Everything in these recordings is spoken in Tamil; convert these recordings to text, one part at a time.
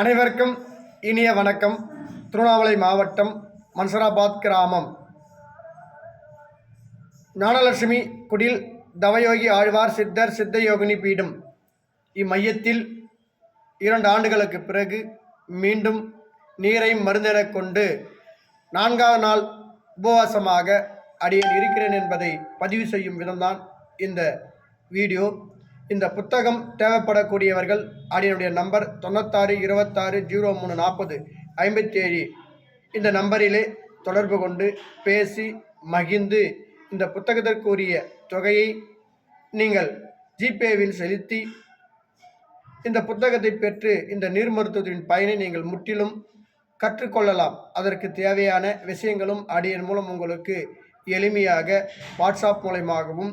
அனைவருக்கும் இனிய வணக்கம். திருவண்ணாமலை மாவட்டம் மன்சராபாத் கிராமம். ஞானலட்சுமி குடில் தவயோகி ஆழ்வார் சித்தர் சித்தயோகினி பீடம். இம்மையத்தில் இரண்டு ஆண்டுகளுக்கு பிறகு மீண்டும் நீரை மருந்திடக் கொண்டு நான்காவது நாள் உபவாசமாக அடியில் இருக்கிறேன் என்பதை பதிவு செய்யும் விதம்தான் இந்த வீடியோ. இந்த புத்தகம் தேவைப்படக்கூடியவர்கள் அதனுடைய நம்பர் தொண்ணூத்தாறு இருபத்தாறு ஜீரோ மூணு நாற்பது ஐம்பத்தி ஏழு இந்த நம்பரிலே தொடர்பு கொண்டு பேசி மகிழ்ந்து இந்த புத்தகத்திற்குரிய தொகையை நீங்கள் ஜிபேவில் செலுத்தி இந்த புத்தகத்தை பெற்று இந்த நீர் மருத்துவத்தின் பயனை நீங்கள் முற்றிலும் கற்றுக்கொள்ளலாம். அதற்கு தேவையான விஷயங்களும் அடியன் மூலம் உங்களுக்கு எளிமையாக வாட்ஸ்அப் மூலயமாகவும்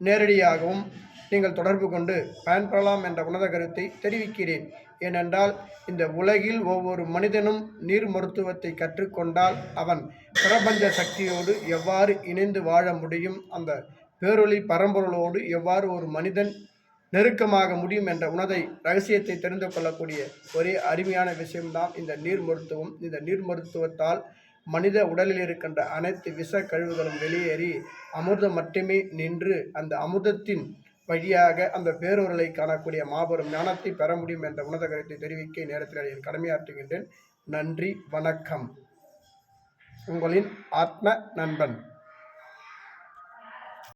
நேரடியாகவும் நீங்கள் தொடர்பு கொண்டு பயன்பெறலாம் என்ற உன்னத கருத்தை தெரிவிக்கிறேன். ஏனென்றால் இந்த உலகில் ஒவ்வொரு மனிதனும் நீர் மருத்துவத்தை கற்றுக்கொண்டால் அவன் பிரபஞ்ச சக்தியோடு எவ்வாறு இணைந்து வாழ முடியும் அந்த பேரொளி பரம்பொருளோடு எவ்வாறு ஒரு மனிதன் நெருக்கமாக முடியும் என்ற உணதை ரகசியத்தை தெரிந்து கொள்ளக்கூடிய ஒரே அருமையான விஷயம்தான் இந்த நீர் மருத்துவம். இந்த நீர் மருத்துவத்தால் மனித உடலில் இருக்கின்ற அனைத்து விஷ கழிவுகளும் வெளியேறி அமிர்தம் மட்டுமே நின்று அந்த அமிர்தத்தின் வழியாக அந்த பேரொருளை காணக்கூடிய மாபெரும் ஞானத்தை பெற முடியும் என்ற உணர்ந்த கருத்தை தெரிவிக்க நேரத்தில் என் கடமையாற்றுகின்றேன் நன்றி வணக்கம். உங்களின் ஆத்ம நண்பன்.